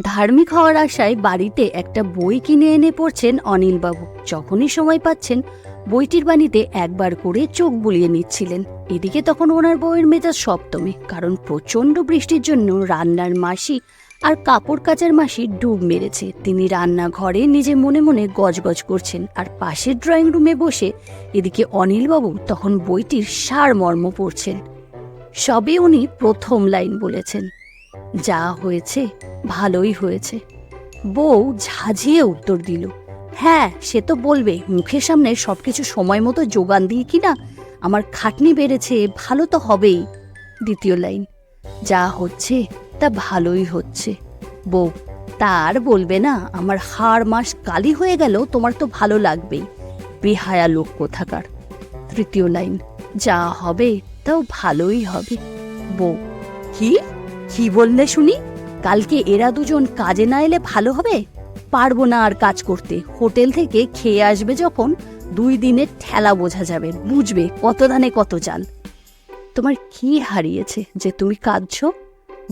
ধার্মিক হওয়ার আশায় বাড়িতে একটা বই কিনে এনে পড়ছেন অনিলবাবু। যখনই সময় পাচ্ছেন, বইটির বাণীতে একবার করে চোখ বুলিয়ে নিচ্ছিলেন। এদিকে তখন ওনার বউয়ের মেজাজ সপ্তমে, কারণ প্রচণ্ড বৃষ্টির জন্য রান্নার মাসি আর কাপড় কাচার মাসি ডুব মেরেছে। তিনি রান্নাঘরে নিজে মনে মনে গজগজ করছেন আর পাশের ড্রয়িং রুমে বসে এদিকে অনিলবাবু তখন বইটির সারমর্ম পড়ছেন। সবে উনি প্রথম লাইন বলেছেন। যা হয়েছে ভালোই হয়েছে। বউ ঝাঁঝিয়ে উত্তর দিল হ্যাঁ সে তো বলবে, মুখের সামনে সবকিছু সময় মতো যোগান দিই কি না আমার খাটনি বেড়েছে, ভালো তো হবেই। দ্বিতীয় লাইন, যা হচ্ছে, তা ভালোই হচ্ছে। বউ, তার বলবে না, আমার হাড় মাস কালি হয়ে গেল, তোমার তো ভালো লাগবেই। বেহায়া লোক কোথাকার। তৃতীয় লাইন, যা হবে, তাও ভালোই হবে। বউ, কি? কি বললে শুনি? কালকে এরা দুজন কাজে না এলে ভালো হবে? পারব না আর কাজ করতে। হোটেল থেকে খেয়ে আসবে যখন, দুই দিনের ঠেলা বোঝা যাবে, বুঝবে কত দানে কত চাল তোমার কি হারিয়েছে যে তুমি কাঁদছো?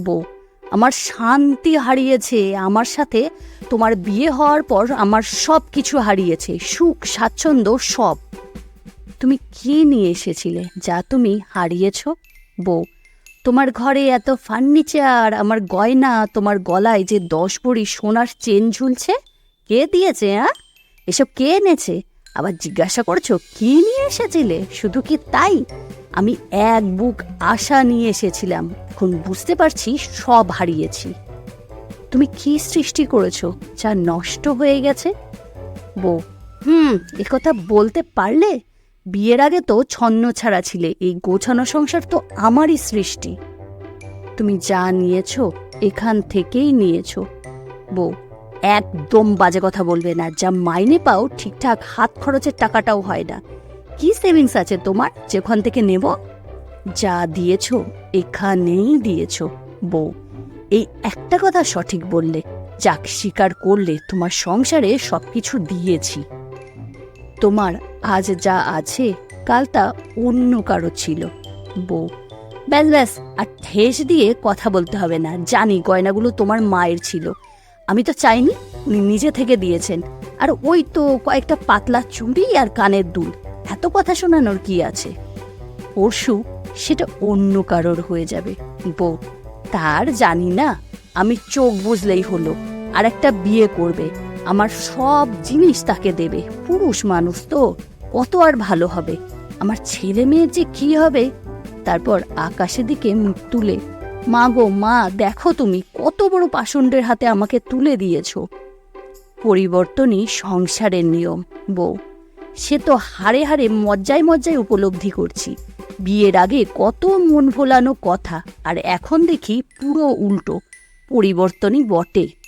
বউ, আমার শান্তি হারিয়েছে, আমার সাথে তোমার বিয়ে হওয়ার পর আমার সব কিছু হারিয়েছে, সুখ, স্বাচ্ছন্দ্য সব। তুমি কি নিয়ে এসেছিলে যা তুমি হারিয়েছ? বউ তোমার ঘরে এত ফার্নিচার আমার গয়না, তোমার গলায় যে দশ ভরি সোনার চেন ঝুলছে? কে দিয়েছে হ্যাঁ এসব কে এনেছে? আবার জিজ্ঞাসা করছ, কি নিয়ে এসেছিলে? শুধু কি তাই? আমি এক বুক আশা নিয়ে এসেছিলাম। এখন বুঝতে পারছি, সব হারিয়েছি। তুমি কি সৃষ্টি করেছ, যা নষ্ট হয়ে গেছে? বউ, হুম একথা বলতে পারলে বিয়ের আগে তো ছন্ন ছাড়া ছিলে, এই গোছানো সংসার তো আমারই সৃষ্টি। তুমি যা নিয়েছ, এখান থেকেই নিয়েছো। বউ, একদম বাজে কথা বলবে না, যা মাইনে পাও, ঠিকঠাক হাত খরচের টাকাটাও হয় না। কি সেভিংস আছে তোমার, যেখান থেকে নেব? যা দিয়েছ, এখানেই দিয়েছ। বউ, এই একটা কথা সঠিক বললে, যাক স্বীকার করলে তোমার সংসারে সবকিছু দিয়েছি। তোমার আজ যা আছে, কাল তা অন্য কারও ছিল। বউ, ব্যাস ব্যাস, আর ঠেস দিয়ে কথা বলতে হবে না। জানি গয়নাগুলো তোমার মায়ের ছিল। আমি তো চাইনি উনি নিজে থেকে দিয়েছেন। আর ওই তো কয়েকটা পাতলা চুড়ি আর কানের দুল। এত কথা শোনানোর কি আছে? পরশু সেটা অন্য কারোর হয়ে যাবে। বউ, তার জানি না। আমি চোখ বুঝলেই হলো। আর একটা বিয়ে করবে। আমার সব জিনিস তাকে দেবে। পুরুষ মানুষ তো, কত আর ভালো হবে? আমার ছেলে মেয়ের যে কি হবে? তারপর আকাশের দিকে মুখ তুলে, মা গো, মা, দেখো তুমি, কত বড় পাষণ্ডের হাতে আমাকে তুলে দিয়েছ। পরিবর্তনই সংসারের নিয়ম, বউ। সে তো হাড়ে হাড়ে মজ্জায় মজ্জায় উপলব্ধি করছি। বিয়ের আগে কত মন ভোলানো কথা, আর এখন দেখি পুরো উল্টো। পরিবর্তনই বটে।